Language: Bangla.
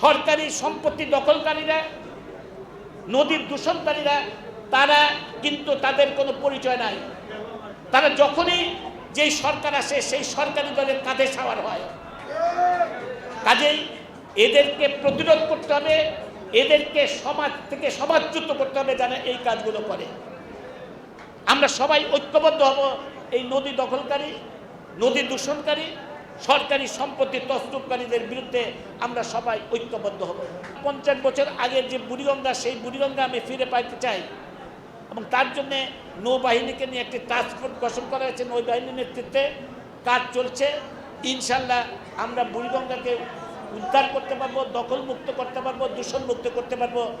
সরকারি সম্পত্তি দখলকারীরা, নদীর দূষণকারীরা, তারা কিন্তু তাদের কোনো পরিচয় নাই। তারা যখনই যেই সরকার আসে, সেই সরকারি দলের কাঁধে সাওয়ার হয়। কাজেই এদেরকে প্রতিরোধ করতে হবে, এদেরকে সমাজ থেকে সমাজচ্যুত করতে হবে যারা এই কাজগুলো করে। আমরা সবাই ঐক্যবদ্ধ হব, এই নদী দখলকারী, নদী দূষণকারী সরকারি সম্পত্তি তস্তুপকারীদের বিরুদ্ধে আমরা সবাই ঐক্যবদ্ধ হব। পঞ্চাশ বছর আগের যে বুড়িগঙ্গা, সেই বুড়িগঙ্গা আমি ফিরে পাইতে চাই। এবং তার জন্য নৌবাহিনীকে নিয়ে একটি ফোর্স গঠন করা হয়েছে। নৌবাহিনীর নেতৃত্বে কাজ চলছে। ইনশাল্লাহ আমরা বুড়িগঙ্গাকে উদ্ধার করতে পারব, দখলমুক্ত করতে পারব, দূষণমুক্ত করতে পারব।